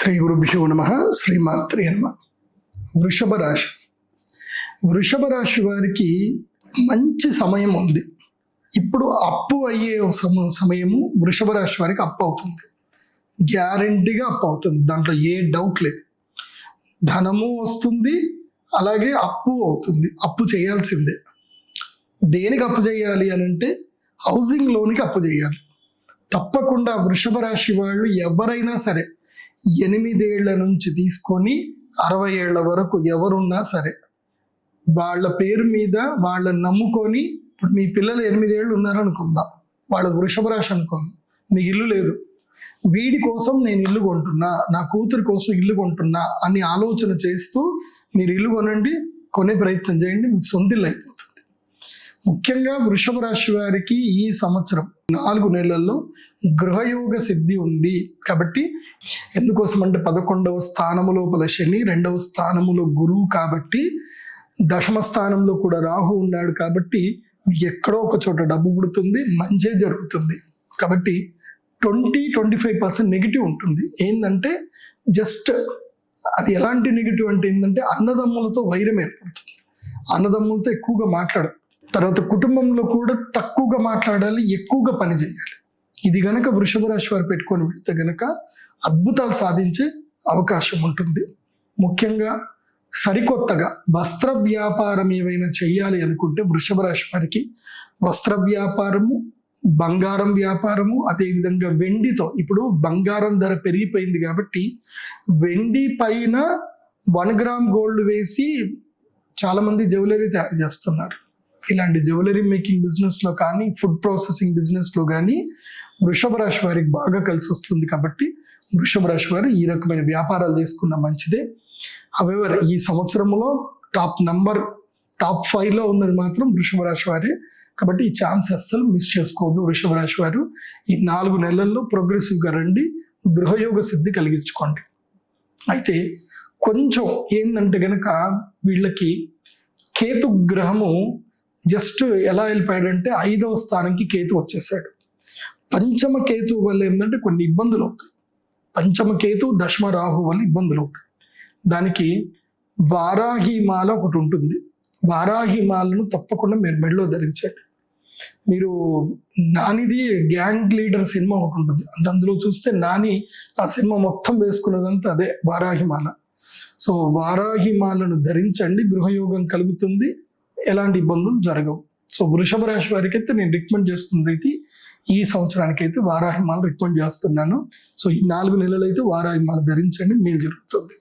శ్రీ గురుభ్యో నమ శ్రీమాత్రే నమ. వృషభ రాశి. వృషభ రాశి వారికి మంచి సమయం ఉంది. ఇప్పుడు అప్పు అయ్యే సమ- సమయము వృషభ రాశి వారికి అప్పు అవుతుంది. గ్యారంటీగా అప్పు అవుతుంది. దాంట్లో ఏ డౌట్ లేదు. ధనము వస్తుంది అలాగే అప్పు అవుతుంది. అప్పు చేయాల్సిందే. దేనికి అప్పు చేయాలి అని అంటే హౌసింగ్ లోన్కి అప్పు చేయాలి. తప్పకుండా వృషభ రాశి వాళ్ళు ఎవరైనా సరే ఎనిమిదేళ్ళ నుంచి తీసుకొని అరవై ఏళ్ళ వరకు ఎవరున్నా సరే వాళ్ళ పేరు మీద వాళ్ళని నమ్ముకొని ఇప్పుడు మీ పిల్లలు ఎనిమిదేళ్ళు ఉన్నారనుకుందాం. వాళ్ళ వృషభ రాశి అనుకుందాం మీకు ఇల్లు లేదు. వీడి కోసం నేను ఇల్లు కొంటున్నా నా కూతురి కోసం ఇల్లు కొంటున్నా అని ఆలోచన చేస్తూ మీరు ఇల్లు కొనండి కొనే ప్రయత్నం చేయండి మీకు సొంత ఇల్లు అయిపోతుంది. ముఖ్యంగా వృషభ రాశి వారికి ఈ సంవత్సరం నాలుగు నెలల్లో గృహయోగ సిద్ధి ఉంది. కాబట్టి ఎందుకోసం అంటే పదకొండవ స్థానము లోపల శని రెండవ స్థానములో గురువు కాబట్టి దశమ స్థానంలో కూడా రాహు ఉన్నాడు కాబట్టి ఎక్కడో ఒక చోట డబ్బు పుడుతుంది మంచే జరుగుతుంది. కాబట్టి twenty twenty five percent negative ఉంటుంది. ఏంటంటే జస్ట్ అది ఎలాంటి నెగిటివ్ అంటే ఏంటంటే అన్నదమ్ములతో వైరం ఏర్పడుతుంది. అన్నదమ్ములతో ఎక్కువగా మాట్లాడరు. తర్వాత కుటుంబంలో కూడా తక్కువగా మాట్లాడాలి ఎక్కువగా పని చేయాలి. ఇది గనక వృషభ రాశి వారు పెట్టుకొని పెడితే గనక అద్భుతాలు సాధించే అవకాశం ఉంటుంది. ముఖ్యంగా సరికొత్తగా వస్త్ర వ్యాపారం ఏమైనా చేయాలి అనుకుంటే వృషభ రాశి వారికి వస్త్ర వ్యాపారము బంగారం వ్యాపారము అదేవిధంగా వెండితో ఇప్పుడు బంగారం ధర పెరిగిపోయింది కాబట్టి వెండి పైన వన్ గ్రామ్ గోల్డ్ వేసి చాలామంది జ్యువెలరీ తయారు చేస్తున్నారు. ఇలాంటి జ్యువెలరీ మేకింగ్ బిజినెస్లో కానీ ఫుడ్ ప్రాసెసింగ్ బిజినెస్లో కానీ వృషభ రాశి వారికి బాగా కలిసి వస్తుంది కాబట్టి వృషభ రాశి వారు ఈ రకమైన వ్యాపారాలు చేసుకున్న మంచిదే. హవెవర్ ఈ సంవత్సరంలో టాప్ నంబర్ టాప్ ఫైవ్లో ఉన్నది మాత్రం వృషభ రాశి వారే. కాబట్టి ఈ ఛాన్స్ అస్సలు మిస్ చేసుకోవద్దు వృషభ రాశి వారు. ఈ నాలుగు నెలల్లో ప్రోగ్రెసివ్గా రండి గృహయోగ సిద్ధి కలిగించుకోండి. అయితే కొంచెం ఏంటంటే గనక వీళ్ళకి కేతు గ్రహము జస్ట్ ఎలా వెళ్ళిపోయాడంటే ఐదవ స్థానంకి కేతు వచ్చేసాడు. పంచమ కేతు వల్ల ఏంటంటే కొన్ని ఇబ్బందులు అవుతాయి. పంచమ కేతు దశమ రాహు వల్ల ఇబ్బందులు అవుతాయి. దానికి వారాహిమాల ఒకటి ఉంటుంది. వారాహి మాలను తప్పకుండా మీరు మెడలో ధరించండి. మీరు నానిది గ్యాంగ్ లీడర్ సినిమా ఒకటి ఉంటుంది. అంత అందులో చూస్తే నాని ఆ సినిమా మొత్తం వేసుకున్నదంతా అదే వారాహిమాల సో వారాహిమాలను ధరించండి. గృహయోగం కలుగుతుంది. ఎలాంటి ఇబ్బందులు జరగవు. సో వృషభ రాశి వారికి అయితే నేను రికమెండ్ చేస్తుంది అయితే ఈ సంవత్సరానికి అయితే వారాహిమాలు రికమెండ్ చేస్తున్నాను. సో ఈ నాలుగు నెలలు అయితే వారాహిమాలు ధరించండి మేలు జరుగుతుంది.